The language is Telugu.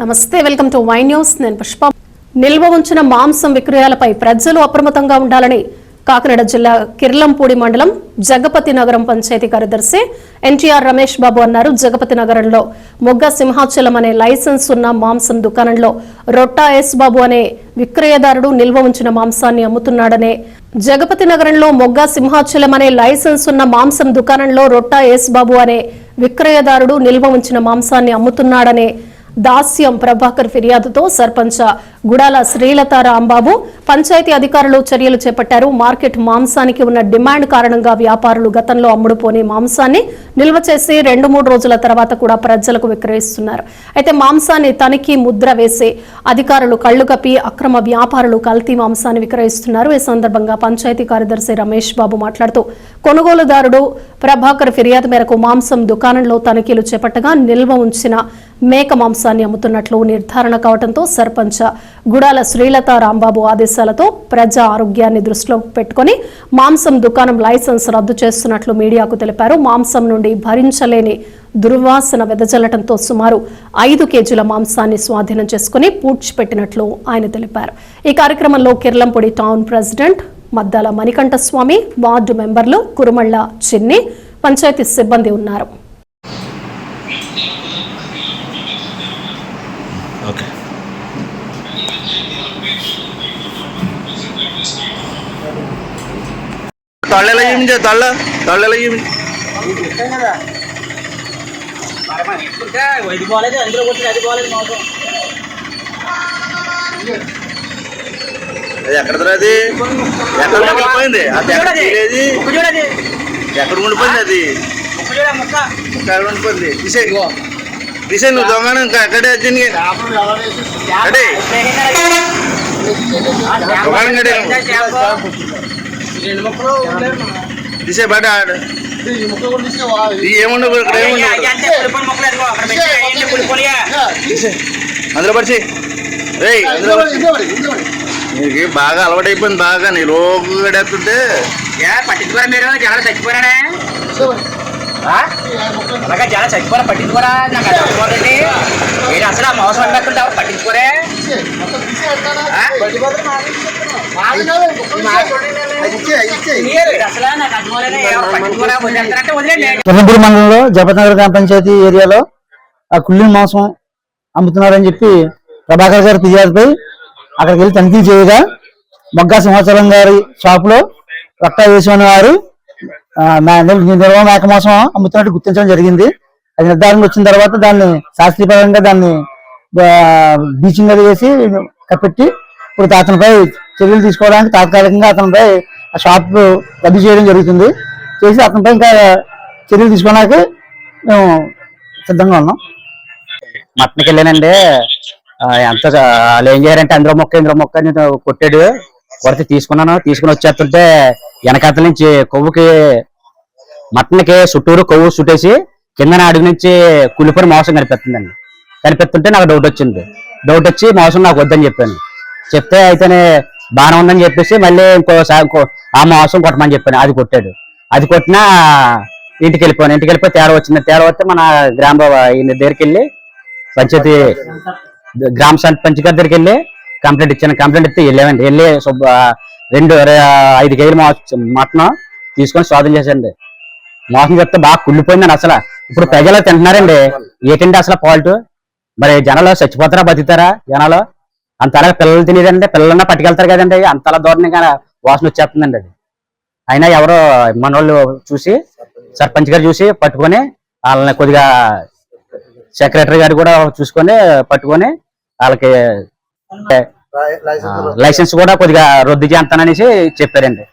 నమస్తే వెల్కమ్ టు వై న్యూస్. నేను పుష్ప. నిల్వ ఉంచిన మాంసం విక్రయాలపై ప్రజలు అప్రమత్తంగా ఉండాలని కాకినాడ జిల్లా కిర్లంపూడి మండలం జగపతి నగరం పంచాయతీ కార్యదర్శి ఎన్టీఆర్ రమేష్ బాబు అన్నారు. జగపతి నగరంలో మొగ్గ సింహాచలం అనే లైసెన్స్ ఉన్న మాంసం దుకాణంలో రొట్టా ఎస్ బాబు అనే విక్రయదారుడు నిల్వ ఉంచిన మాంసాన్ని అమ్ముతున్నాడనే జగపతి నగరంలో మొగ్గ సింహాచలం అనే లైసెన్స్ ఉన్న మాంసం దుకాణంలో రొట్టా ఎస్ బాబు అనే విక్రయదారుడు నిల్వ ఉంచిన మాంసాన్ని అమ్ముతున్నాడనే దాస్యం ప్రభాకర్ ఫిర్యాదుతో సర్పంచ్ గుడాల శ్రీలత రాంబాబు పంచాయతీ అధికారులు చర్యలు చేపట్టారు. మార్కెట్ మాంసానికి ఉన్న డిమాండ్ కారణంగా వ్యాపారులు గతంలో అమ్ముడుపోని మాంసాన్ని నిల్వ చేసి రెండు మూడు రోజుల తర్వాత కూడా ప్రజలకు విక్రయిస్తున్నారు. అయితే మాంసాన్ని తనిఖీ ముద్ర వేసి అధికారులు కళ్ళు కప్పి అక్రమ వ్యాపారులు కల్తీ మాంసాన్ని విక్రయిస్తున్నారు. ఈ సందర్భంగా పంచాయతీ కార్యదర్శి రమేష్ బాబు మాట్లాడుతూ కొనుగోలుదారుడు ప్రభాకర్ ఫిర్యాదు మేరకు మాంసం దుకాణంలో తనిఖీలు చేపట్టగా నిల్వ ఉంచిన మేక మాంసాన్ని అమ్ముతున్నట్లు నిర్ధారణ కావడంతో సర్పంచ్ గుడాల శ్రీలత రాంబాబు ఆదేశాలతో ప్రజా ఆరోగ్యాన్ని దృష్టిలో పెట్టుకుని మాంసం దుకాణం లైసెన్స్ రద్దు చేస్తున్నట్లు మీడియాకు తెలిపారు. మాంసం నుండి భరించలేని దుర్వాసన వెదజల్లటంతో సుమారు ఐదు కేజీల మాంసాన్ని స్వాధీనం చేసుకుని పూడ్చిపెట్టినట్లు ఆయన తెలిపారు. ఈ కార్యక్రమంలో Kirlampudi town president Maddala Manikantaswamy ward మెంబర్లు కురుమళ్ళ చిన్ని పంచాయతీ సిబ్బంది ఉన్నారు. ఓకే. తళ్ళెల ఇమించే తళ్ళ తళ్ళెల ఇమి ఇది బాగాలేదు అందులో కొట్టింది అది బాగాలేదు మాత్రం అది ఎక్కడ అది ఎక్కడ ఉండిపోయింది అది ఎక్కడ ఎక్కడ ఉండిపోయింది అది ముక్క ఎక్కడ ఉండిపోయింది తీసే తీసే నువ్వు దొంగను ఇంకా ఎక్కడే వచ్చింది? అడే దొంగను ముక్కలు తీసే బయట ఆడు. ఏముండవు ఇక్కడ ఏముండవు అందులో అందులో పడిచి. నీకు బాగా అలవాటైపోయింది బాగా నీ లోపు గడేస్తుంటే పట్టించుకోరా మీరు? జనాలు చచ్చిపోరానే అలాగే జనాలు చచ్చిపోరా పట్టించుకోరా నాకు అది అర్థమవుతుంది మీరు అసలు ఆ మోసం అన్నట్టుంటే పట్టించుకోరే. ఆ? మీరు అసలు నాకు మండలంలో జపనగర్ గ్రామ పంచాయతీ ఏరియాలో ఆ కుళ్ళిన మాంసం అమ్ముతున్నారని చెప్పి ప్రభాకర్ గారి ఫిర్యాదుపై అక్కడికి వెళ్ళి తనిఖీ చేయగా మొగ్గా సింహాచలం గారి షాపులో రక్త వేసిన వారు నిర్వహణ మేక అమ్ముతున్నట్టు గుర్తించడం జరిగింది. అది నిర్ధారణకు వచ్చిన తర్వాత దాన్ని శాస్త్రీయపరంగా దాన్ని బీచింగ్ అది వేసి కప్పెట్టి ఇప్పుడు అతనిపై చర్యలు తీసుకోవడానికి తాత్కాలికంగా అతనిపై ఆ షాప్ రద్దు చేయడం జరుగుతుంది. చేసి అతనిపై ఇంకా చర్యలు తీసుకోవడానికి మేము సిద్ధంగా ఉన్నాం. మటన్కి వెళ్ళానండి ఎంత వాళ్ళు ఏం చేయారంటే అందులో మొక్క ఇందులో మొక్క అని కొట్టాడు. కొడితే తీసుకున్నాను. తీసుకుని వచ్చేస్తుంటే వెనకాతల నుంచి కొవ్వుకి మటన్కి చుట్టూరు కొవ్వు చుట్టేసి కిందన అడుగు నుంచి కులిపోయిన మోసం కనిపిస్తుందండి కనిపిస్తుంటే నాకు డౌట్ వచ్చింది. డౌట్ వచ్చి మోసం నాకు వద్దని చెప్పాను. చెప్తే అయితేనే బాగానే ఉందని చెప్పేసి మళ్ళీ ఇంకోసారి ఇంకో ఆ మోసం కొట్టమని చెప్పాను. అది కొట్టాడు. అది కొట్టినా ఇంటికి వెళ్ళిపోయాను. ఇంటికి వెళ్ళిపోయి తేడా వచ్చింది. తేడా వస్తే మన గ్రామ ఈయన దగ్గరికి వెళ్ళి పంచాయతీ గ్రామ సర్- పంచ్ గారి దగ్గరికి వెళ్ళి కంప్లైంట్ ఇచ్చాను. కంప్లైంట్ ఇస్తే వెళ్ళామండి వెళ్ళి రెండు ఐదు కేజీలు మటన్ తీసుకొని స్వాధీనం చేశాండి మోసం చెప్తే బాగా కుళ్ళిపోయిందండి అసలు. ఇప్పుడు ప్రజలు తింటున్నారండి. ఏంటంటే అసలు ఫాల్ట్ మరి జనాలు చచ్చిపోతారా బతుకుతారా జనాలు? అంతలా పిల్లలు తినేదంటే పిల్లలన్నా పట్టుకెళ్తారు కదండి. అంతలా దూరంగా వాసన వచ్చేస్తుందండి అది. అయినా ఎవరో మన చూసి సర్పంచ్ గారు చూసి పట్టుకొని వాళ్ళని కొద్దిగా సెక్రటరీ గారు కూడా చూసుకొని పట్టుకొని వాళ్ళకి లైసెన్స్ కూడా కొద్దిగా రద్దు చేస్తాననేసి చెప్పారండి.